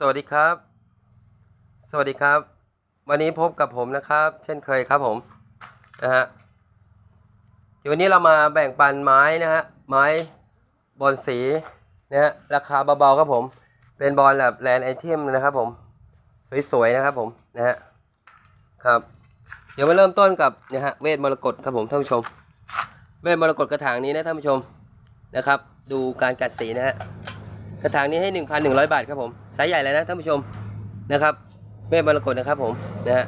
สวัสดีครับ สวัสดีครับ วันนี้พบกับผมนะครับ เช่นเคยครับผมนะฮะเดี๋ยววันนี้เรามาแบ่งปันไม้นะฮะไม้บอลสีนะฮะราคาเบาๆครับผม เป็นบอลแบบแลนไอเทมนะครับผมสวยๆนะครับผมนะฮะครับ เดี๋ยวมาเริ่มต้นกับนะฮะเวทมรกตครับผมท่านผู้ชม เวทมรกตกระถางนี้นะท่านผู้ชมนะครับ ดูการกัดสีนะฮะ กระถางนี้ให้ 1,100 บาทครับผมไซส์ใหญ่เลยนะท่านผู้ชมนะครับเมฆมรกตนะครับผมนะฮะ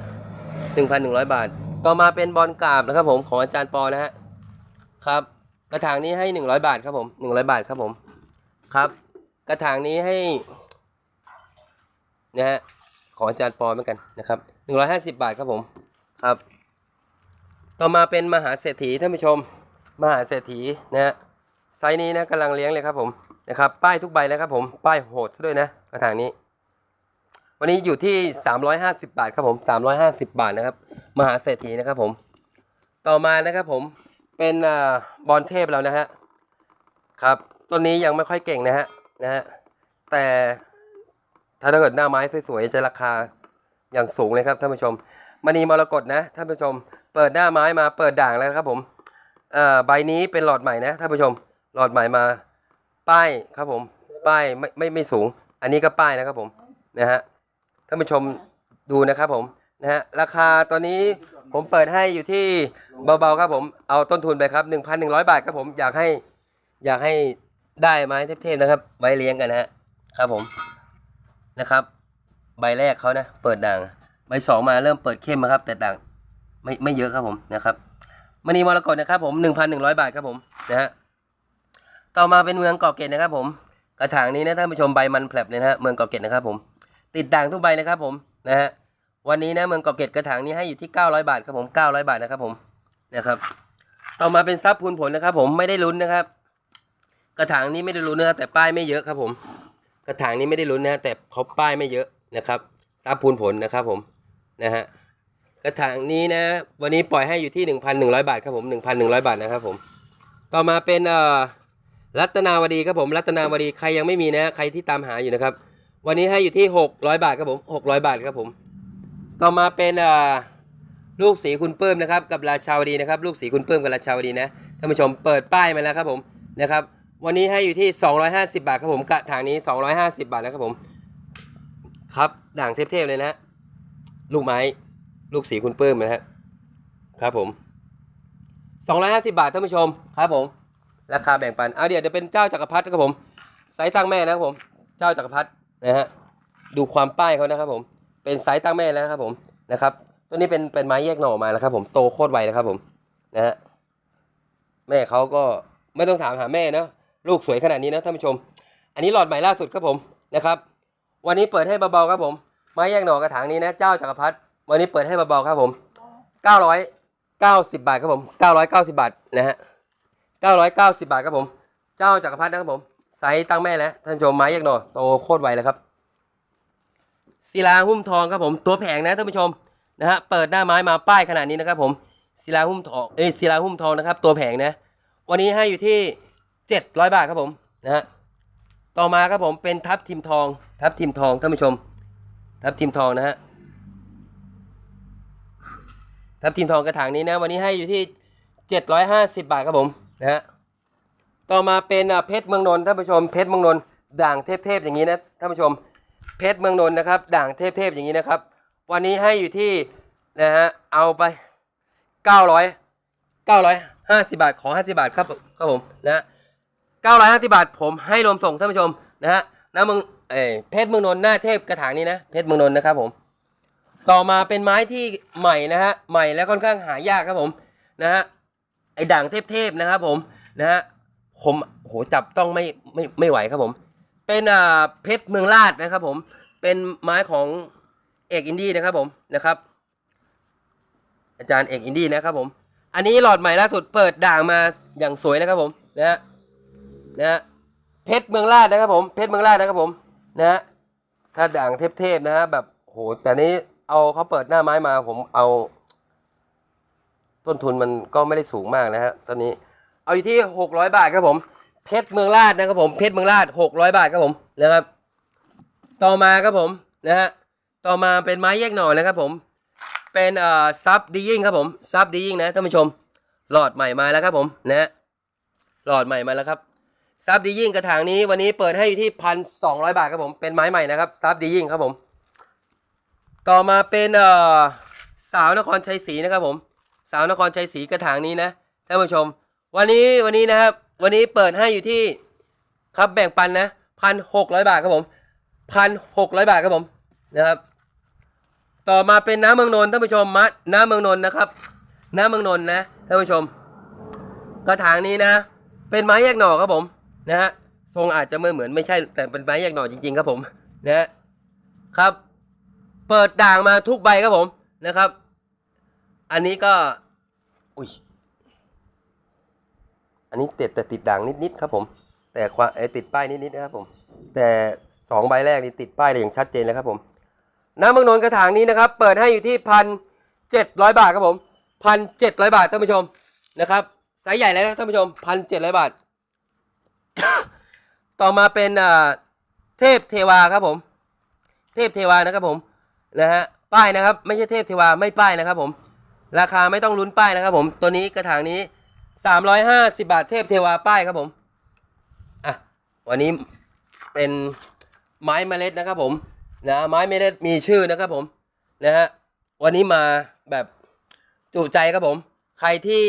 1,100บาท ต่อมาเป็นบอลกราบนะครับผมของอาจารย์ปอนะฮะครับ กระถางนี้ให้100บาทครับผม100บาทครับผมครับ กระถางนี้ให้นะฮะของอาจารย์ปอเหมือนกันนะครับ150บาทครับผมครับ ต่อมาเป็นมหาเศรษฐีท่านผู้ชม มหาเศรษฐีนะฮะไซส์นี้นะกำลังเลี้ยงเลยครับผม นะครับ ป้ายทุกใบแล้วครับผม ป้ายโหดซะด้วยนะกระถางนี้ วันนี้อยู่ที่ 350 บาทครับผม 350 บาทนะครับ มหาเศรษฐีนะครับผม ต่อมานะครับผม เป็นอบอลเทพแล้วนะฮะ ครับต้นนี้ยังไม่ค่อยเก่งนะฮะ นะฮะ แต่ถ้าเกิดหน้าไม้สวยๆจะราคาอย่างสูงเลยครับท่านผู้ชมมณีมรกตนะท่านผู้ชม เปิดหน้าไม้มาเปิดด่างแล้วครับผม เอ่อใบนี้เป็นหลอดใหม่นะท่านผู้ชม หลอดใหม่มา ป้ายครับผม ป้ายไม่ไม่ไม่สูง อันนี้ก็ป้ายนะครับผมนะฮะท่านผู้ชมดูนะครับผมนะฮะราคาตอนนี้ผมเปิดให้อยู่ที่เบาๆครับผมเอาต้นทุนไปครับ 1,100 บาทครับผมอยากให้อยากให้ได้ไม้เทพๆนะครับ ไว้เลี้ยงกันนะฮะครับผมนะครับ ใบแรกเขานะเปิดด่าง ใบสองมาเริ่มเปิดเข้มนะครับ แต่ด่างไม่ไม่เยอะครับผมนะครับมณีมรกตนะครับผม 1,100 บาทครับผมนะฮะ ต่อมาเป็นเมืองเกาะเกร็ดนะครับ ผม กระถางนี้นะท่านผู้ชมใบมันแผลบเลยนะฮะเมืองเกาะเกร็ดนะครับ ผม ติดด่างทุกใบนะครับ ผมนะฮะวันนี้นะเมืองเกาะเกร็ดกระถางนี้ให้อยู่ที่ 900 บาทครับผม 900 บาทนะครับผมนะครับต่อมาเป็นซับพูนผลนะครับ ผมไม่ได้ลุ้นนะครับ กระถางนี้ไม่ได้ลุ้นนะครับแต่ป้ายไม่เยอะครับ ผม กระถางนี้ไม่ได้ลุ้นนะฮะแต่เขาป้ายไม่เยอะนะครับซับพูนผลนะครับ ผมนะฮะกระถางนี้นะ วันนี้ปล่อยให้อยู่ที่ 1,100 บาทครับผม 1,100 บาทนะครับผม ต่อมาเป็นเอ่อ รัตนาวดีครับผมรัตนาวดีใครยังไม่มีนะใครที่ตามหาอยู่นะครับ วันนี้ให้อยู่ที่ 600 บาทครับผม 600 บาทครับผม ต่อมาเป็นลูกสีคุณเพิ่มนะครับ กับราชาวดีนะครับ ลูกสีคุณเพิ่มกับราชาวดีนะท่านผู้ชมเปิดป้ายมาแล้วครับผมนะครับ วันนี้ให้อยู่ที่ 250 บาทครับผมกระถางนี้ 250 บาทนะครับผม ครับด่างเทพๆเลยนะ ลูกไม้ ลูกสีคุณเพิ่มนะฮะครับผม 250 บาทท่านผู้ชมครับผม ราคาแบ่งปันเอาเดี๋ยวจะเป็นเจ้าจักรพรรดิครับผมไซส์ตั้งแม่นะครับผม เจ้าจักรพรรดินะฮะดูความป้ายเขานะครับผมเป็นไซส์ตั้งแม่แล้วครับผมนะครับ ตัวนี้เป็นเป็นไม้แยกหน่อมาแล้วครับผมโตโคตรไวนะครับผมนะฮะแม่เขาก็ไม่ต้องถามหาแม่นะลูกสวยขนาดนี้นะท่านผู้ชม อันนี้หลอดใหม่ล่าสุดครับผมนะครับ วันนี้เปิดให้เบาๆครับผม ไม้แยกหน่อกระถางนี้นะ เจ้าจักรพรรดิวันนี้เปิดให้เบาๆครับผม990 บาทครับผม990 บาทนะฮะ 990 บาทครับผม เจ้าจักรพรรดินะครับผม ไซส์ตั้งแม่แล้ว ท่านผู้ชมไม้ยักษ์หนอโตโคตรไวแล้วครับศิลาหุ้มทองครับผม ตัวแผงนะท่านผู้ชมนะฮะ เปิดหน้าไม้มาป้ายขนาดนี้นะครับผมศิลาหุ้มทอง เอ้ยศิลาหุ้มทองนะครับ ตัวแผงนะ วันนี้ให้อยู่ที่ 700 บาทครับผมนะฮะ ต่อมาครับผมเป็นทับทิมทอง ทับทิมทองท่านผู้ชม ทับทิมทองนะฮะ ทับทิมทองกระถางนี้นะ วันนี้ให้อยู่ที่ 750 บาทครับผม นะฮะต่อมาเป็นเพชรเมืองนนท์ท่านผู้ชมเพชรเมืองนนท์ด่างเทพๆอย่างนี้นะท่านผู้ชมเพชรเมืองนนท์นะครับ ด่างเทพๆอย่างนี้นะครับ วันนี้ให้อยู่ที่นะฮะเอาไป 900 950 บาทขอ 50 บาทครับครับผมนะฮะ950 บาทผมให้รวมส่งท่านผู้ชมนะฮะนะเมืองเอเพชรเมืองนนท์หน้าเทพกระถางนี้นะเพชรเมืองนนท์นะครับผมต่อมาเป็นไม้ที่ใหม่นะฮะใหม่และค่อนข้างหายากครับผมนะฮะ ไอ้ด่างเทพๆนะครับผมนะฮะผมโหจับต้องไม่ไม่ไม่ไหวครับผม เป็นอ่าเพชรเมืองลาดนะครับผมเป็นไม้ของเอกอินดี้นะครับผมนะครับ อาจารย์เอกอินดี้นะครับผม อันนี้หลอดใหม่ล่าสุดเปิดด่างมาอย่างสวยนะครับผมนะฮะนะฮะเพชรเมืองลาดนะครับผมเพชรเมืองลาดนะครับผมนะฮะถ้าด่างเทพๆนะฮะแบบโหแต่นี้เอาเขาเปิดหน้าไม้มาผมเอา ต้นทุนมันก็ไม่ได้สูงมากนะฮะตอนนี้เอาอยู่ที่หกร้อยบาทครับผม เพชรเมืองลาดนะครับผมเพชรเมืองลาดหกร้อยบาทครับผมนะครับ ต่อมาครับผมนะฮะต่อมาเป็นไม้แยกหน่อนะครับผม เป็นเอ่อซับดียิ่งครับผมซับดียิ่งนะท่านผู้ชม หลอดใหม่มาแล้วครับผมนะฮะหลอดใหม่มาแล้วครับซับดียิ่งกระถางนี้วันนี้เปิดให้อยู่ที่พันสองร้อยบาทครับผมเป็นไม้ใหม่นะครับซับดียิ่งครับผม ต่อมาเป็นเอ่อสาวนครชัยศรีนะครับผม สาวนครชัยศรีกระถางนี้นะท่านผู้ชม วันนี้วันนี้นะครับ วันนี้เปิดให้อยู่ที่ครับแบ่งปันนะพันหกร้อยบาทครับผมพันหกร้อยบาทครับผมนะครับ ต่อมาเป็นน้ำเมืองนนท์ท่านผู้ชมมัดน้ำเมืองนนท์นะครับ น้ำเมืองนนท์นะท่านผู้ชม กระถางนี้นะ เป็นไม้แยกหน่อครับผมนะฮะทรงอาจจะไม่เหมือนไม่ใช่แต่เป็นไม้แยกหน่อจริง ๆ ครับผมนะฮะครับ เปิดด่างมาทุกใบครับผมนะครับ อันนี้ก็ อุ้ย อันนี้ติดแต่ติดด่างนิดๆครับผม แต่ความไอติดป้ายนิดๆนะครับผม แต่สองใบแรกนี่ติดป้ายเลยอย่างชัดเจนเลยครับผม น้ำเมืองนนท์กระถางนี้นะครับ เปิดให้อยู่ที่พันเจ็ดร้อยบาทครับผมพันเจ็ดร้อยบาทท่านผู้ชมนะครับไซส์ใหญ่แล้วนะท่านผู้ชมพันเจ็ดร้อยบาท ต่อมาเป็นอ่าเทพเทวาครับผม เทพเทวานะครับผมนะฮะป้ายนะครับ ไม่ใช่เทพเทวาไม่ป้ายนะครับผม ราคาไม่ต้องลุ้นป้ายนะครับผม ตัวนี้กระถางนี้ 350 บาทเทพเทวาป้ายครับผม อะ วันนี้เป็นไม้เมล็ดนะครับผม นะไม้เมล็ดมีชื่อนะครับผม นะฮะ วันนี้มาแบบจุใจครับผม ใครที่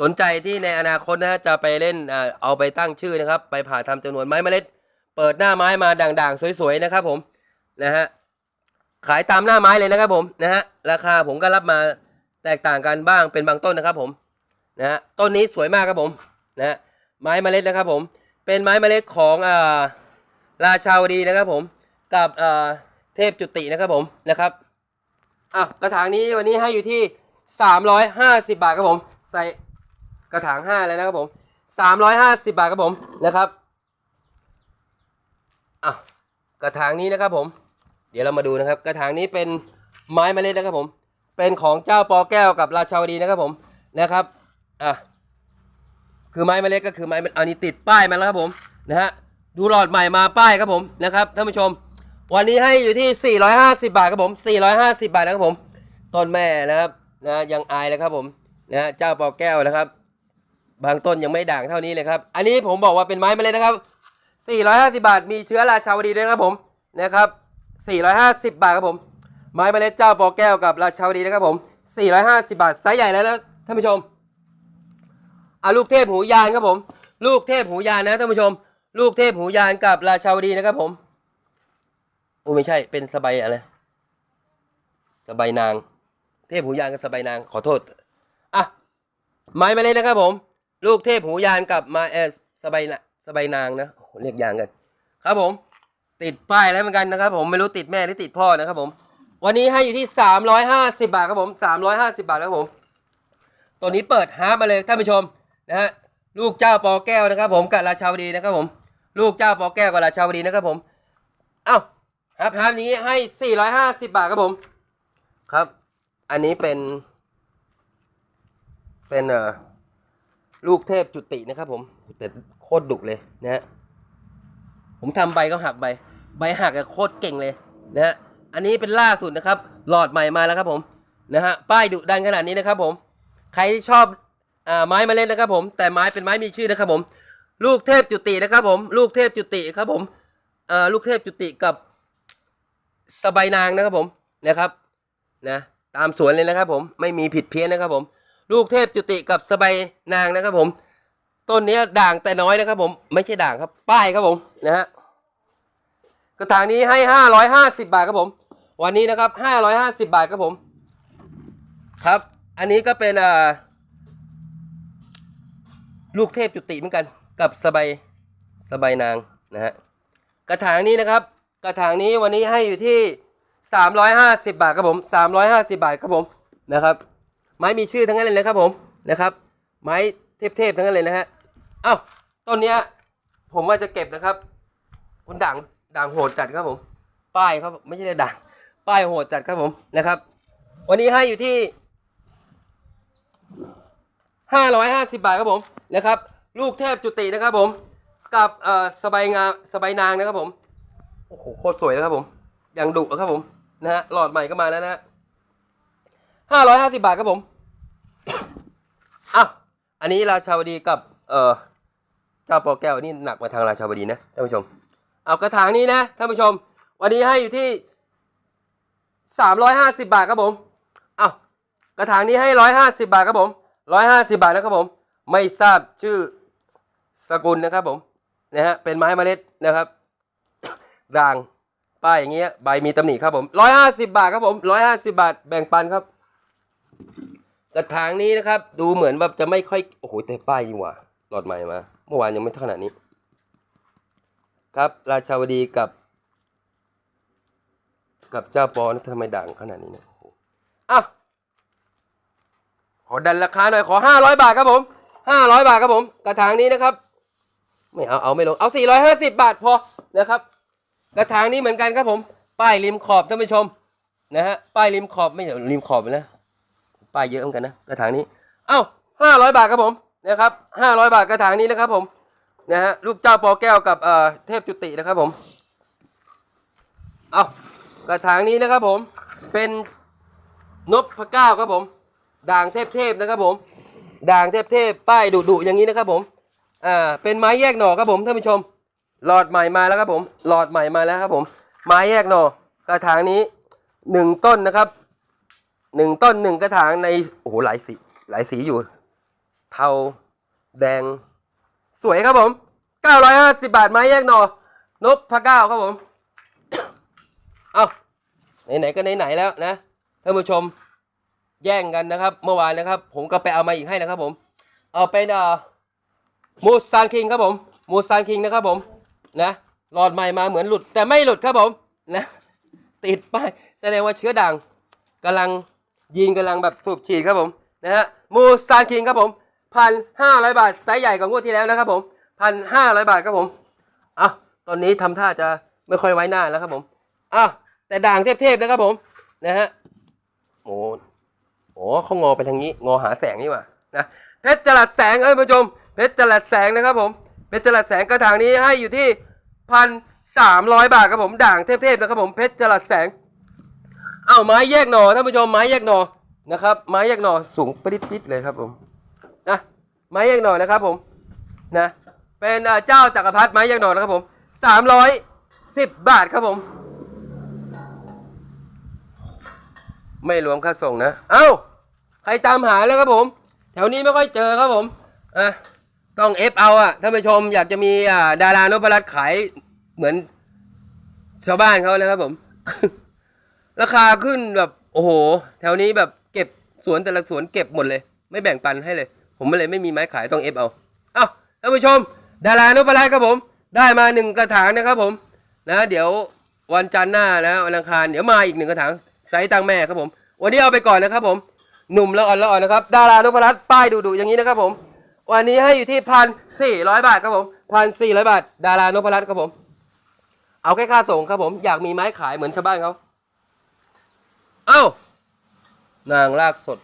สนใจที่ในอนาคตนะฮะจะไปเล่นเออเอาไปตั้งชื่อนะครับ ไปผ่าทำจำนวนไม้เมล็ด เปิดหน้าไม้มาด่างๆ สวยๆนะครับผม นะฮะ ขายตามหน้าไม้เลยนะครับผม นะฮะ ราคาผมก็รับมา แตกต่างกันบ้างเป็นบางต้นนะครับผมนะฮะต้นนี้สวยมากครับผมนะฮะไม้เมล็ดนะครับผม เป็นไม้เมล็ดของอ่าราชาวดีนะครับผมกับอ่าเทพจุตินะครับผมนะครับอะกระถางนี้วันนี้ให้อยู่ที่ 350 บาทครับผม ใส่กระถาง5เลยนะครับผม 350 บาทครับผมนะครับอะกระถางนี้นะครับผม เดี๋ยวเรามาดูนะครับ กระถางนี้เป็นไม้เมล็ดนะครับผม เป็นของเจ้าปอแก้วกับราชาวดีนะครับผมนะครับอะคือไม้เมล็ดก็คือไม้อันนี้ติดป้ายมาแล้วครับผมนะฮะดูหลอดใหม่มาป้ายครับผมนะครับท่านผู้ชม วันนี้ให้อยู่ที่ 450 บาทครับผม 450 บาทนะครับผมต้นแม่นะครับนะยังอายเลยครับผมนะฮะเจ้าปอแก้วนะครับ บางต้นยังไม่ด่างเท่านี้เลยครับ อันนี้ผมบอกว่าเป็นไม้เมล็ดนะครับ 450 บาทมีเชื้อราชาวดีด้วยครับผมนะครับ 450 บาทครับผม ไม้เมล็ดเจ้าปอแก้วกับราชาวดีนะครับผม 450 บาทไซส์ใหญ่แล้วนะท่านผู้ชมอะลูกเทพหูยานครับผม ลูกเทพหูยานนะท่านผู้ชม ลูกเทพหูยานกับราชาวดีนะครับผมโอ้ไม่ใช่เป็นสบายอะไรสบายนาง เทพหูยานกับสบายนางขอโทษอะไม้เมล็ดนะครับผม ลูกเทพหูยานกับมาเออสบายนะสบายนางนะเรียกยางกัน ครับผม ติดป้ายแล้วเหมือนกันนะครับผมไม่รู้ติดแม่หรือติดพ่อนะครับผม วันนี้ให้อยู่ที่ 350 บาทครับผม 350 บาทครับผม ตัวนี้เปิดฮาร์ปมาเลยท่านผู้ชมนะฮะลูกเจ้าปอแก้วนะครับ ผมกับราชาวดีนะครับผม ลูกเจ้าปอแก้วกับราชาวดีนะครับผมเอ้าฮาร์ปฮาร์ปนี้ให้ 450 บาทครับผมครับ อันนี้เป็น เป็นเอ่อลูกเทพจุตินะครับผมแต่โคตรดุเลยนะฮะผมทำใบก็หักใบ ใบหักโคตรเก่งเลยนะฮะ อันนี้เป็นล่าสุดนะครับ หลอดใหม่มาแล้วครับผมนะฮะป้ายดุดันขนาดนี้นะครับผม ใครที่ชอบอ่าไม้มาเล่นนะครับผม แต่ไม้เป็นไม้มีชื่อนะครับผม ลูกเทพจุตินะครับผม ลูกเทพจุติครับผมอ่อลูกเทพจุติกับสบายนางนะครับผมนะครับนะตามสวนเลยนะครับ ผมไม่มีผิดเพี้ยนนะครับผม ลูกเทพจุติกับสบายนางนะครับผม ต้นนี้ด่างแต่น้อยนะครับผมไม่ใช่ด่างครับ ป้ายครับผมนะฮะกระถางนี้ให้ห้าร้อยห้าสิบาทครับผม วันนี้นะครับห้าร้อยห้าสิบาทครับผม ครับ อันนี้ก็เป็นอ่าลูกเทพจุติเหมือนกัน กับสบายสบายนางนะฮะกระถางนี้นะครับ กระถางนี้วันนี้ให้อยู่ที่สามร้อยห้าสิบาทครับผมสามร้อยห้าสิบาทครับผมนะครับ ไม้มีชื่อทั้งนั้นเลยนะครับผมนะครับ ไม้เทพๆทั้งนั้นเลยนะฮะเอ้าต้นเนี้ยผมว่าจะเก็บนะครับคุณด่างด่างโหดจัดครับผม ป้ายครับไม่ใช่ด่าง ป้ายโหดจัดครับผมนะครับ วันนี้ให้อยู่ที่ห้าร้อยห้าสิบาทครับผมนะครับ ลูกเทพจุตินะครับผม กับเอ่อสบายงาสบายนางนะครับผมโอ้โหโคตรสวยเลยครับผมยังดุอะครับผมนะฮะหลอดใหม่ก็มาแล้วนะฮะห้าร้อยห้าสิบาทครับผมอะอันนี้ราชาวดีกับเอ่อเจ้าปอแก้วนี่หนักมาทางราชาวดีนะท่านผู้ชม เอากระถางนี้นะท่านผู้ชม วันนี้ให้อยู่ที่ สามร้อยห้าสิบาทครับผมเอากระถางนี้ให้ร้อยห้าสิบาทครับผมร้อยห้าสิบาทนะครับผม ไม่ทราบชื่อสกุลนะครับผมนะฮะเป็นไม้เมล็ดนะครับด่างป้ายอย่างเงี้ยใบมีตำหนิครับผมร้อยห้าสิบาทครับผมร้อยห้าสิบาท แบ่งปันครับ กระถางนี้นะครับ ดูเหมือนแบบจะไม่ค่อยโอ้โหแต่ป้ายดีกว่าหลอดใหม่มา เมื่อวานยังไม่เท่าขนาดนี้ ครับ ราชาวดีกับ กับเจ้าปอนะทำไมด่างขนาดนี้เนี่ยอะขอดันราคาหน่อยขอห้าร้อยบาทครับผมห้าร้อยบาทครับผม กระถางนี้นะครับ ไม่เอาเอาไม่ลงเอาสี่ร้อยห้าสิบบาทพอนะครับ กระถางนี้เหมือนกันครับผม ป้ายริมขอบท่านผู้ชมนะฮะป้ายริมขอบไม่ใช่ริมขอบนะป้ายเยอะเหมือนกันนะกระถางนี้ เอ้าห้าร้อยบาทครับผมนะครับห้าร้อยบาทกระถางนี้นะครับผมนะฮะลูกเจ้าปอแก้วกับเอ่อเทพจุตินะครับผม เอา กระถางนี้นะครับผมเป็นนพพระเก้าครับผม ด่างเทพๆนะครับผม ด่างเทพๆป้ายดุๆอย่างนี้นะครับผมอ่าเป็นไม้แยกหน่อครับผมท่านผู้ชม หลอดใหม่มาแล้วครับผม หลอดใหม่มาแล้วครับผม ไม้แยกหน่อกระถางนี้หนึ่งต้นนะครับหนึ่งต้นหนึ่งกระถางในโอ้โหหลายสีหลายสีอยู่ เทาแดง สวยครับผม 950 บาทไม้แยกหน่อนบพระเก้าครับผม เอาไหนๆก็ไหนๆแล้วนะท่านผู้ชมแย่งกันนะครับ เมื่อวานนะครับ ผมก็ไปเอามาอีกให้นะครับ ผม เอาเป็นเอ่อมูซานคิงครับผมมูซานคิงนะครับผมนะหลอดใหม่มาเหมือนหลุด แต่ไม่หลุดครับผมนะติดป้ายแสดงว่าเชื้อด่างกำลังยีนกำลังแบบสูบฉีดครับผมนะฮะมูซานคิงครับผมพันห้าร้อยบาทไซส์ใหญ่กว่างวดที่แล้วนะครับผมพันห้าร้อยบาทครับผมอะตอนนี้ทำท่าจะไม่ค่อยไว้หน้าแล้วครับผมอะ แต่ด่างเทพๆนะครับผมนะฮะโอ้โหเขางอไปทางนี้ งอหาแสงนี่ว่านะเพชรจลัดแสงเอ้ยผู้ชมเพชรจลัดแสงนะครับผมเพชรจลัดแสงกระถางนี้ให้อยู่ที่พันสามร้อยบาทครับผมด่างเทพๆนะครับผมเพชรจลัดแสงเอาไม้แยกหน่อท่านผู้ชมไม้แยกหน่อนะครับ ไม้แยกหน่อสูงปริดปิดเลยครับผมนะไม้แยกหน่อนะครับผมนะเป็นเอ่อเจ้าจักรพรรดิไม้แยกหน่อนะครับผมสามร้อยสิบบาทครับผม ไม่รวมค่าส่งนะ เอ้า ใครตามหาแล้วครับผม แถวนี้ไม่ค่อยเจอครับผมอะต้องเอฟเอาอะท่านผู้ชมอยากจะมีอ่าดารานพรัตน์ขายเหมือนชาวบ้านเขานะครับผม ราคาขึ้นแบบ โอ้โห แถวนี้แบบเก็บสวนแต่ละสวนเก็บหมดเลย ไม่แบ่งปันให้เลย ผมเลยไม่มีไม้ขายต้องเอฟเอาเอ้าท่านผู้ชม ดารานพรัตน์ครับผม ได้มาหนึ่งกระถางนะครับผม นะ เดี๋ยววันจันทร์หน้านะวันอังคารเดี๋ยวมาอีกหนึ่งกระถาง ไซส์ตังแม่ครับผม วันนี้เอาไปก่อนนะครับผมหนุ่มละอ่อนละอ่อนนะครับดารานพรัตน์ป้ายดุๆอย่างนี้นะครับผม วันนี้ให้อยู่ที่พันสี่ร้อยบาทครับผมพันสี่ร้อยบาท ดารานพรัตน์ครับผม เอาแค่ค่าส่งครับผมอยากมีไม้ขายเหมือนชาวบ้านเขาเอ้านางลากสด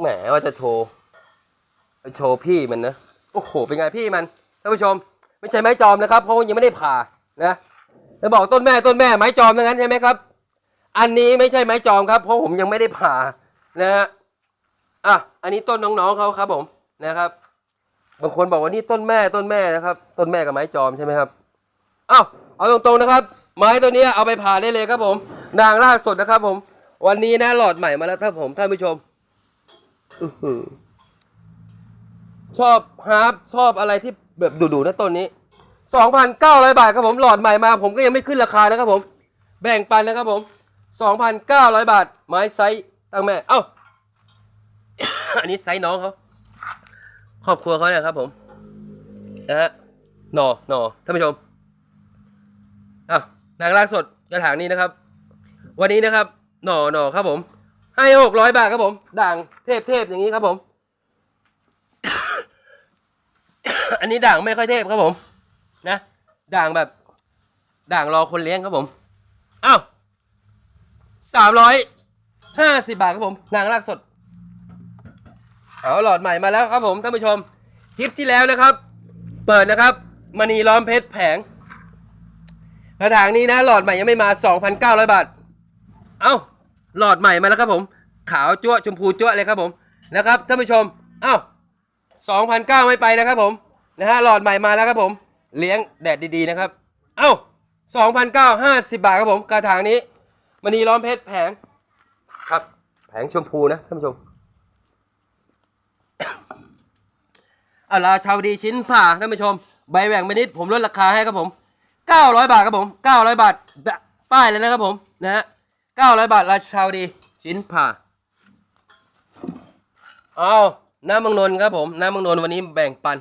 แหมว่าจะโชว์ไปโชว์พี่มันนะโอ้โหเป็นไงพี่มันท่านผู้ชม ไม่ใช่ไม้จอมนะครับเพราะยังไม่ได้ผ่านะจะบอกต้นแม่ต้นแม่ไม้จอมทั้งนั้นใช่ไหมครับ อันนี้ไม่ใช่ไม้จอมครับ เพราะผมยังไม่ได้ผ่านะฮะอะอันนี้ต้นน้องๆเขาครับผมนะครับ บางคนบอกว่านี่ต้นแม่ต้นแม่นะครับ ต้นแม่กับไม้จอมใช่ไหมครับอ้าวเอาตรงๆนะครับ ไม้ตัวนี้เอาไปผ่าได้เลยครับผมนางล่าสุดนะครับ ผม วันนี้นะหลอดใหม่มาแล้วท่านผมท่านผู้ชมชอบฮาร์ปชอบอะไรที่แบบดุๆนะต้นนี้สองพันเก้าร้อยบาทครับผมหลอดใหม่มา ผมก็ยังไม่ขึ้นราคานะครับผม แบ่งปันนะครับผม สองพันเก้าร้อยบาท ไม้ไซส์ตั้งแม่ เอ้า อันนี้ไซส์น้องเขาครอบครัวเขาเนี่ยครับผม นะฮะหนอหนอท่านผู้ชมอะนางลากสดกระถางนี้นะครับ วันนี้นะครับ หน่อหน่อครับผม ให้หกร้อยบาทครับผม ด่างเทพเทพอย่างนี้ครับผม อันนี้ด่างไม่ค่อยเทพครับผม นะ ด่างแบบ ด่างรอคนเลี้ยงครับผม อ้าว สามร้อยห้าสิบบาทครับผมนางลากสด เอาหลอดใหม่มาแล้วครับผมท่านผู้ชมคลิปที่แล้วนะครับ เปิดนะครับมณีล้อมเพชรแผงกระถางนี้นะ หลอดใหม่ยังไม่มา 2,900 บาท เอ้า หลอดใหม่มาแล้วครับผม ขาวจั่วชมพูจั่วเลยครับผมนะครับท่านผู้ชม เอ้า2,900ไม่ไปนะครับผมนะฮะหลอดใหม่มาแล้วครับผม เลี้ยงแดดดีๆนะครับ เอ้า2,950 บาทครับผมกระถางนี้ มณีล้อมเพชรแผง ครับ แผงชมพูนะท่านผู้ชมอาราชาวดีชิ้นผ่าท่านผู้ชม ใบแหว่งไปนิดผมลดราคาให้ครับผม 900 บาทครับผม900 บาทดะป้ายเลยนะครับผมนะฮะ900 บาทราชาวดีชิ้นผ่าเอาน้ำเมังนนท์ครับผมน้ำเมังนนท์วันนี้แบ่งปัน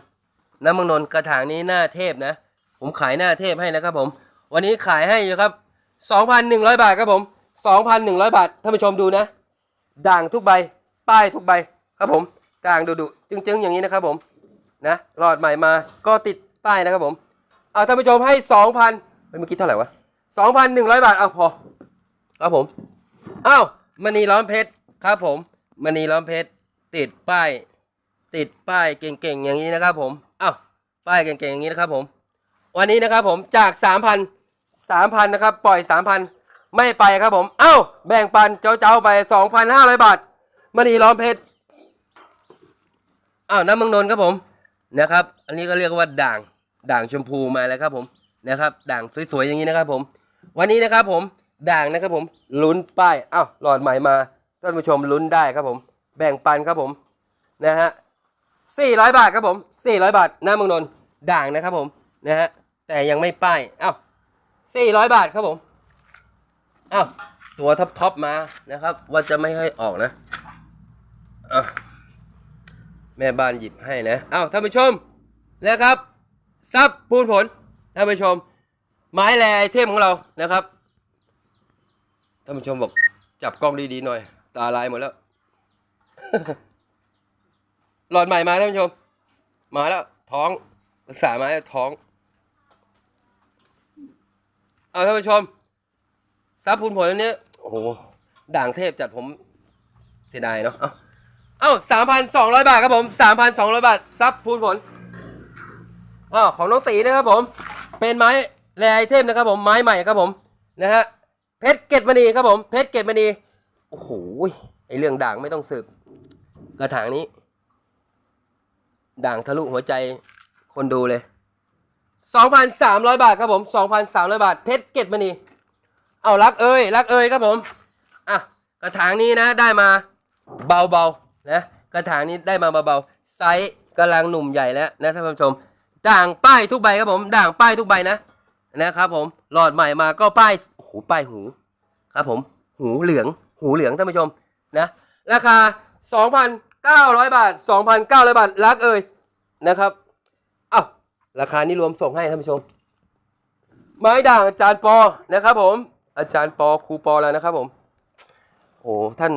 น้ำเมังนนท์กระถางนี้หน้าเทพนะ ผมขายหน้าเทพให้นะครับผม วันนี้ขายให้อยู่ครับ 2,100 บาทครับผม 2,100 บาทท่านผู้ชมดูนะ ด่างทุกใบ ป้ายทุกใบครับผม ด่างดุๆจึงๆ อย่างนี้นะครับผมนะหลอดใหม่มาก็ติดป้ายนะครับผมเอาท่านผู้ชมให้สองพันเมื่อกี้เท่าไหร่วะสองพันหนึ่งร้อยบาทเอาพอครับผมอ้าวมณีล้อมเพชรครับผมมณีล้อมเพชรติดป้าย ติดป้ายเก่งๆอย่างนี้นะครับผมอ้าวป้ายเก่งๆอย่างนี้นะครับผม วันนี้นะครับผมจากสามพัน สามพันนะครับ ปล่อยสามพันไม่ไปครับผม เอ้า แบ่งปันเจ้าๆไปสองพันห้าร้อยบาทมณีล้อมเพชรอ้าวน้ำมืองนนครับผมนะครับ อันนี้ก็เรียกว่าด่างด่างชมพูมาแล้วครับผมนะครับ ด่างสวยๆอย่างนี้นะครับผม วันนี้นะครับผมด่างนะครับผมลุ้นป้ายอ้าวหลอดใหม่มาท่านผู้ชมลุ้นได้ครับผม แบ่งปันครับผมนะฮะ400บาทครับผม400บาทน้ำมืองนนด่างนะครับผมนะฮะแต่ยังไม่ป้ายอ้าว 400บาทครับผมอ้าวตัวท็อปๆมานะครับ ว่าจะไม่ให้ออกนะอแม่บ้านหยิบให้นะเอ้าท่านผู้ชมนะครับซับปูนผลท่านผู้ชม ไม้แรไอเทมของเรานะครับท่านผู้ชมบอกจับกล้องดีๆหน่อย ตาลายหมดแล้ว หลอดใหม่มาท่านผู้ชม มาแล้วท้องภาษาไม้ท้อง เอาท่านผู้ชมซับปูนผลอันนี้โอ้โหด่างเทพจัดผมเสียดายเนาะเอ้าเอ้าสามพันสองร้อยบาทครับผมสามพันสองร้อยบาทซับพูนผลอ้าวของน้องตีนะครับผม เป็นไม้แรไอเทมนะครับผมไม้ใหม่ครับผมนะฮะเพชรเกตมณีครับผมเพชรเกตมณีโอ้โหไอเรื่องด่างไม่ต้องสืบกระถางนี้ ด่างทะลุหัวใจคนดูเลย 2,300 บาทครับผม 2,300 บาท เพชรเกตมณี เอารักเอ้ยรักเอ้ยครับผม อะกระถางนี้นะได้มาเบาๆนะกระถางนี้ได้มาเบาๆไซส์กำลังหนุ่มใหญ่แล้วนะท่านผู้ชม ด่างป้ายทุกใบครับผม ด่างป้ายทุกใบนะนะครับผมหลอดใหม่มาก็ป้ายโอ้โหป้ายหูครับผม หูเหลือง หูเหลืองท่านผู้ชมนะราคา 2,900 บาท 2,900 บาทรักเอ่ยนะครับ ราคานี้รวมส่งให้ท่านผู้ชม ไม้ด่างอาจารย์ปอนะครับ ผม อาจารย์ปอครูปอแล้วนะครับ ผมโอ้ท่าน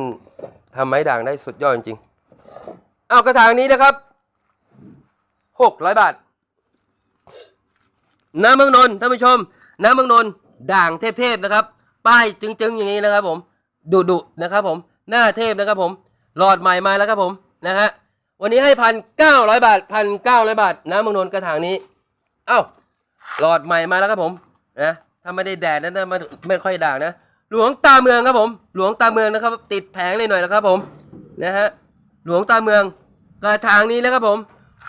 ทำไม้ด่างได้สุดยอดจริงๆเอากระถางนี้นะครับหกร้อยบาทน้ำเมืองนนท์ท่านผู้ชม น้ำเมืองนนท์ด่างเทพๆนะครับ ป้ายจึงๆอย่างนี้นะครับ ผมดุดุๆนะครับ ผมหน้าเทพนะครับ ผมหลอดใหม่มาแล้วครับผมนะฮะ วันนี้ให้พันเก้าร้อยบาทพันเก้าร้อยบาทน้ำเมืองนนท์กระถางนี้ เอ้าหลอดใหม่มาแล้วครับผมนะถ้าไม่ได้แดดนะไม่ไม่ค่อยด่างนะ หลวงตาเมืองครับผม หลวงตาเมืองนะครับ ติดแผงเลยหน่อยนะครับผมนะฮะหลวงตาเมืองกระถางนี้นะครับผม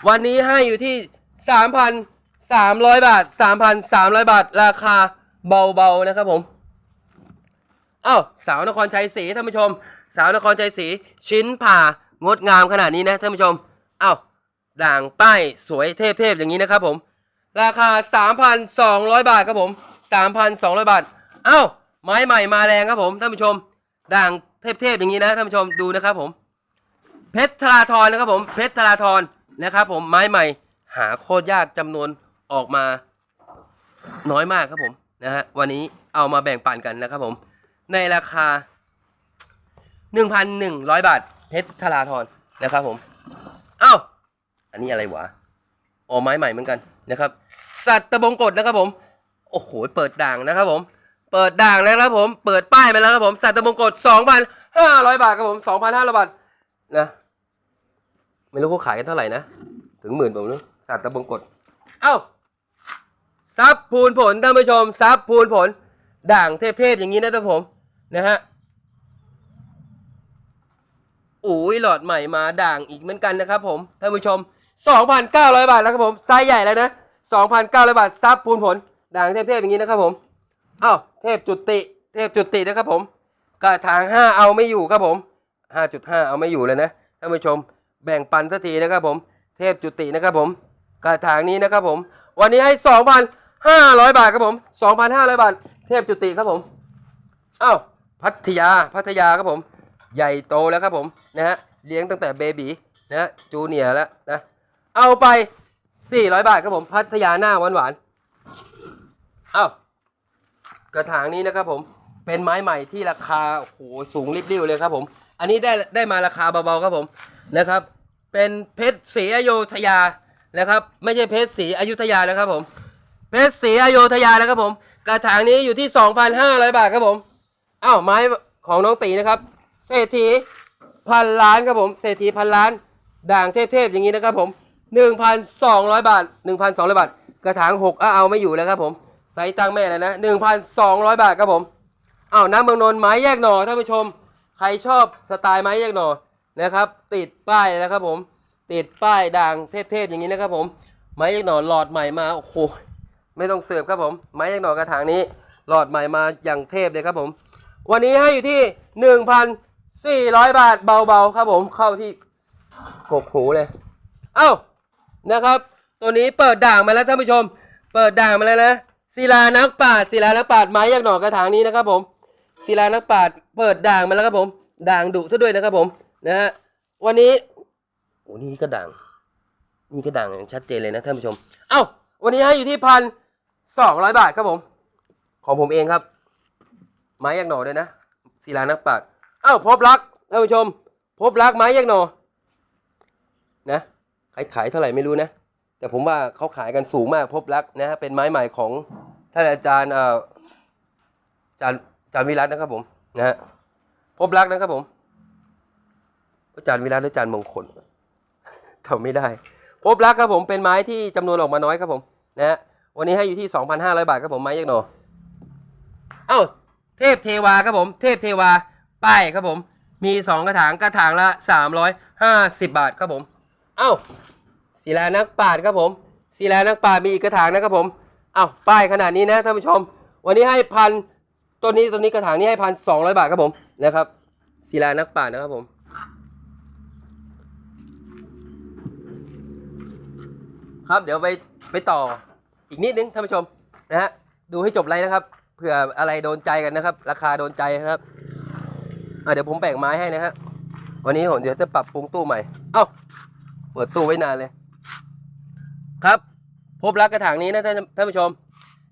วันนี้ให้อยู่ที่3,300บาท3,300บาท ราคาเบาๆนะครับผมอ้าวสาวนครชัยศรีท่านผู้ชม สาวนครชัยศรีชิ้นผ่า งดงามขนาดนี้นะท่านผู้ชม เอ้าด่างป้ายสวยเทพๆอย่างนี้นะครับผม ราคา 3,200 บาทครับผม 3,200 บาท เอ้าไม้ใหม่มาแรงครับผมท่านผู้ชม ด่างเทพๆอย่างนี้นะท่านผู้ชมดูนะครับผม เพชรธราธรนะครับผม เพชรธราธรนะครับผมไม้ใหม่หาโคตรยากจำนวนออกมาน้อยมากครับผมนะฮะวันนี้เอามาแบ่งปันกันนะครับผม ในราคา 1,100 บาท เพชรธราธรนะครับผมเอ้าอันนี้อะไรวะออไม้ใหม่เหมือนกันนะครับ สัตว์ตะบงกฎนะครับผม โอ้โห เปิดด่างนะครับผม เปิดด่างแล้วนะครับผม เปิดป้ายมาแล้วครับผม สัตว์ตะบงกฎ2,500 บาทครับผม 2,500 บาทนะ ไม่รู้เขาขายกันเท่าไหร่นะ ถึงหมื่นผมนึกสัตว์ตะบงกฎเอ้าซับพูนผลท่านผู้ชมซับพูนผล ด่างเทพๆอย่างนี้นะท่านผม นะฮะ อุ้ยหลอดใหม่มาด่างอีกเหมือนกันนะครับผมท่านผู้ชม 2,900 บาทแล้วครับผมไซส์ใหญ่แล้วนะ 2,900 บาทซับปูนผล ด่างเทพๆอย่างนี้นะครับผมอ้าวเทพจุติเทพจุตินะครับผมกระถาง 5 เอาไม่อยู่ครับผม 5.5 เอาไม่อยู่เลยนะท่านผู้ชมแบ่งปันสักทีนะครับผม เทพจุตินะครับผมกระถางนี้นะครับผม วันนี้ให้ 2,500 บาทครับผม 2,500 บาท เทพจุติครับผมอ้าวพัทยาพัทยาครับผม ใหญ่โตแล้วครับผมนะฮะเลี้ยงตั้งแต่เบบีนะฮะจูเนียร์แล้วนะเอาไป 400 บาทครับผมพัทยาหน้าหวานหวานๆอ้าวกระถางนี้นะครับผมเป็นไม้ใหม่ที่ราคาโอ้โหสูงริบริ่วเลยครับผม อันนี้ได้ได้มาราคาเบาๆครับผมนะครับ เป็นเพชรศรีอโยธยานะครับ ไม่ใช่เพชรศรีอยุธยานะครับผมเพชรศรีอโยธยาแล้วครับผม กระถางนี้อยู่ที่ 2,500 บาทครับผม อ้าวไม้ของน้องตีนะครับ เศรษฐีพันล้านครับผมเศรษฐีพันล้าน ด่างเทพๆอย่างนี้นะครับผม1,200 บาท 1,200 บาท กระถาง6อ้าเอาไม่อยู่แล้วครับผมไซส์ตั้งแม่เลยนะ 1,200 บาทครับผมเอาน้ำเมืองนนท์ไม้แยกหน่อท่านผู้ชม ใครชอบสไตล์ไม้แยกหน่อนะครับ ติดป้ายนะครับผม ติดป้ายด่างเทพๆอย่างนี้นะครับผม ไม้แยกหน่อหลอดใหม่มาโอ้โหไม่ต้องเสิร์ฟครับผม ไม้แยกหน่อกระถางนี้หลอดใหม่มาอย่างเทพเลยครับผม วันนี้ให้อยู่ที่ 1,400 บาทเบาๆครับผมเข้าที่กกหูเลย เอ้านะครับ ตัวนี้เปิดด่างมาแล้วท่านผู้ชม เปิดด่างมาแล้วนะศิลานักปาดศิลานักปาดไม้ยักหน่อกระถางนี้นะครับผมศิลานักปาดเปิดด่างมาแล้วครับผม ด่างดุซะด้วยนะครับผมนะฮะวันนี้โอ้นี่ก็ด่างนี่ก็ด่างอย่างชัดเจนเลยนะท่านผู้ชม เอ้าวันนี้ให้อยู่ที่พันสองร้อยบาทครับผม ของผมเองครับ ไม้ยักหน่อด้วยนะศิลานักปาด อ้าพบรักท่านผู้ชม พบรักไม้ยักหนอนะขายขายเท่าไหร่ไม่รู้นะ แต่ผมว่าเขาขายกันสูงมากพบรักนะฮะเป็นไม้ใหม่ของท่านอาจารย์เอ่ออาจารย์อาจารย์วิรัตนะครับผมนะฮะพบรักนะครับผม อาจารย์วิรัตหรือาจารย์มงคลทำไม่ได้ พบรักครับผมเป็นไม้ที่จำนวนออกมาน้อยครับผมนะฮะวันนี้ให้อยู่ที่2,500บาทครับผมไม้ยักษ์หนอเอ้าเทพเทวาครับผม เทพเทวา ป้ายครับผม มีสองกระถางกระถางละ 350 บาทครับผม เอ้าศิลานักปาดครับผมศิลานักปาดมีอีกกระถางนะครับผมเอ้าป้ายขนาดนี้นะท่านผู้ชม วันนี้ให้พันตัวนี้ตัวนี้กระถางนี้ให้พันสองร้อยบาทครับผมนะครับศิลานักปาดนะครับผมครับเดี๋ยวไปไปต่ออีกนิดนึงท่านผู้ชมนะฮะดูให้จบไลฟ์นะครับเผื่ออะไรโดนใจกันนะครับ ราคาโดนใจนะครับ อะเดี๋ยวผมแบ่งไม้ให้นะฮะ วันนี้ผมเดี๋ยวจะปรับปรุงตู้ใหม่ เอ้า เปิดตู้ไว้นานเลย ครับ พบรักกระถางนี้นะท่านท่านผู้ชม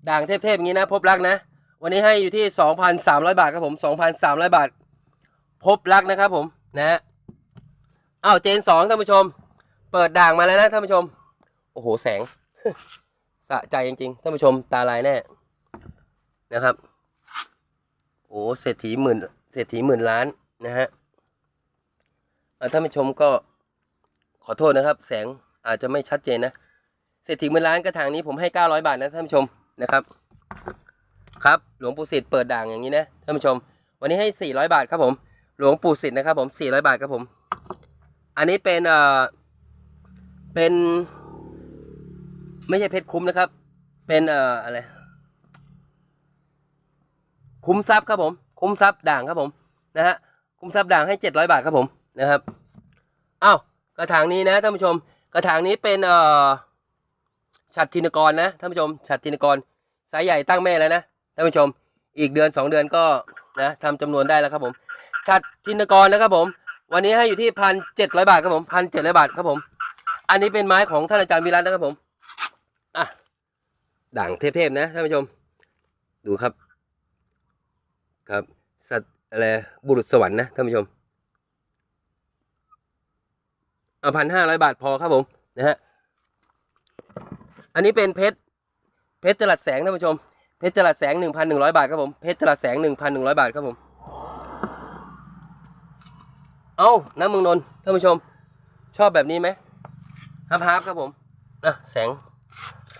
ด่างเทพๆอย่างนี้นะ พบรักนะ วันนี้ให้อยู่ที่ 2,300 บาทครับผม 2,300 บาท พบรักนะครับผม นะฮะอ้าวเจนสองท่านผู้ชม เปิดด่างมาแล้วนะท่านผู้ชม โอ้โห แสง สะใจจริงๆท่านผู้ชมตาลายแน่นะครับ โอ้เศรษฐีหมื่น ศรษฐีหมื่นล้านนะฮะอะท่านผู้ชมก็ขอโทษนะครับ แสงอาจจะไม่ชัดเจนนะเศรษฐีหมื่นล้านกระถางนี้ผมให้ 900 บาทนะท่านผู้ชมนะครับ ครับหลวงปู่สิทธิ์เปิดด่างอย่างนี้นะท่านผู้ชม วันนี้ให้ 400 บาทครับผมหลวงปู่สิทธิ์นะครับ ผม 400 บาทครับผม อันนี้เป็นเอ่อเป็น ไม่ใช่เพชรคุ้มนะครับ เป็นเอ่ออะไรคุ้มทรัพย์ครับผม คุ้มทรัพย์ด่างครับผมนะฮะคุ้มทรัพย์ด่างให้เจ็ดร้อยบาทครับผมนะครับอ้าวกระถางนี้นะท่านผู้ชม กระถางนี้เป็นเอ่อฉัดทินกรนะท่านผู้ชมฉัดทินกรไซส์ใหญ่ตั้งแม่แล้วนะท่านผู้ชม อีกเดือนสองเดือนก็นะทำจำนวนได้แล้วครับผมฉัดทินกรนะครับผม วันนี้ให้อยู่ที่พันเจ็ดร้อยบาทครับผมพันเจ็ดร้อยบาทครับผม อันนี้เป็นไม้ของท่านอาจารย์วิรัตนะครับผมอะด่างเทพๆนะท่านผู้ชม ดูครับ ครับ สัตว์อะไรบุรุษสวรรค์นะท่านผู้ชมเอาพันห้าร้อยบาทพอครับผมนะฮะอันนี้เป็นเพชรเพชรจลัดแสงท่านผู้ชมเพชรจลัดแสงหนึ่งพันหนึ่งร้อยบาทครับผมเพชรจลัดแสงหนึ่งพันหนึ่งร้อยบาทครับผมเอาน้ำมืองนนท่านผู้ชม ชอบแบบนี้ไหมฮับฮับครับผมอะแสง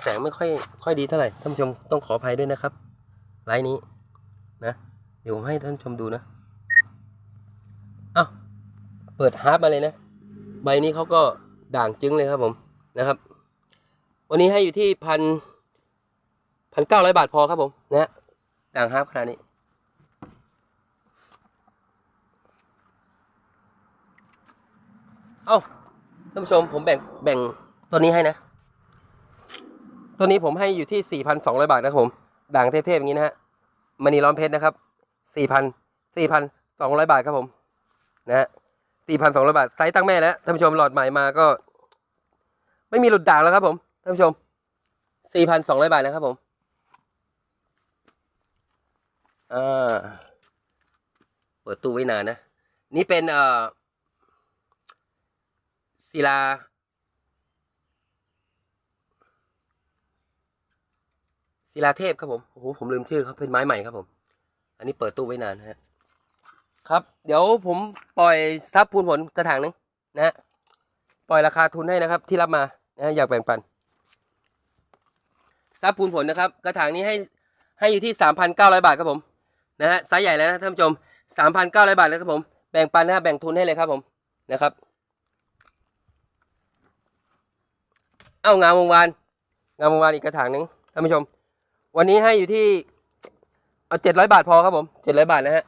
แสงไม่ค่อยค่อยดีเท่าไหร่ท่านผู้ชมต้องขออภัยด้วยนะครับไลน์นี้นะ ดี๋ยวผมให้ท่านชมดูนะเอาเปิดฮาร์ปมาเลยนะ ใบนี้เขาก็ด่างจึ้งเลยครับผมนะครับ วันนี้ให้อยู่ที่พันพันเก้าร้อยบาทพอครับผมนะฮะด่างฮาร์ปขนาดนี้เอ้าท่านผู้ชมผมแบ่งแบ่งตัวนี้ให้นะ ตัวนี้ผมให้อยู่ที่ 4,200 บาทนะครับผม ด่างเทพๆอย่างนี้นะฮะมณีล้อมเพชรนะครับ 4,000 4,200บาทครับผมนะฮะ4,200บาทไซส์ตั้งแม่แล้วท่านผู้ชมหลอดใหม่มาก็ ไม่มีหลุดด่างแล้วครับผมท่านผู้ชม4,200บาทนะครับผมอ่าเปิดตู้ไว้นานนะ นี่เป็นเอ่อศิลาศิลาเทพครับผม โอ้โห ผมลืมชื่อเขาเป็นไม้ใหม่ครับผม อันนี้เปิดตู้ไว้นานนะฮะครับ เดี๋ยวผมปล่อยซับพูนผลกระถางนึงนะฮะปล่อยราคาทุนให้นะครับ ที่รับมานะอยากแบ่งปันซับพูนผลนะครับ กระถางนี้ให้ให้อยู่ที่สามพันเก้าร้อยบาทครับผมนะฮะไซส์ใหญ่แล้วนะท่านผู้ชมสามพันเก้าร้อยบาทแล้วครับผมแบ่งปันนะครับแบ่งทุนให้เลยครับผมนะครับ เอ้างามวงวานงามวงวานอีกกระถางนึงท่านผู้ชม วันนี้ให้อยู่ที่ เอาเจ็ดร้อยบาทพอครับผมเจ็ดร้อยบาทนะฮะ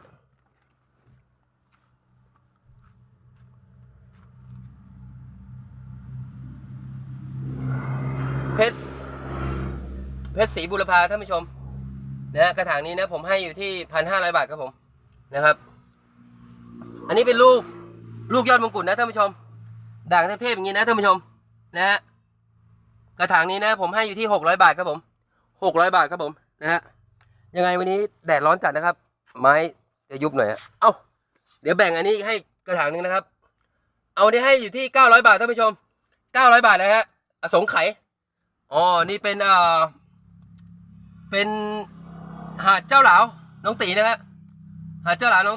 เพชรเพชรสีบุรพาท่านผู้ชมนะฮะกระถางนี้นะผมให้อยู่ที่พันห้าร้อยบาทครับผมนะครับ อันนี้เป็นลูกลูกยอดมงกุฎนะท่านผู้ชม ด่างเทพๆอย่างนี้นะท่านผู้ชมนะฮะกระถางนี้นะผมให้อยู่ที่หกร้อยบาทครับผมหกร้อยบาทครับผมนะฮะ ยังไงวันนี้แดดร้อนจัดนะครับ ไม้จะยุบหน่อยเอ้าเดี๋ยวแบ่งอันนี้ให้กระถางหนึ่งนะครับ เอานี้ให้อยู่ที่เก้าร้อยบาทท่านผู้ชมเก้าร้อยบาทนะฮะอสงไขยอ๋อนี่เป็นเอ่อเป็นหาดเจ้าหลาวน้องตีนะฮะหาดเจ้าหลาวน้องตี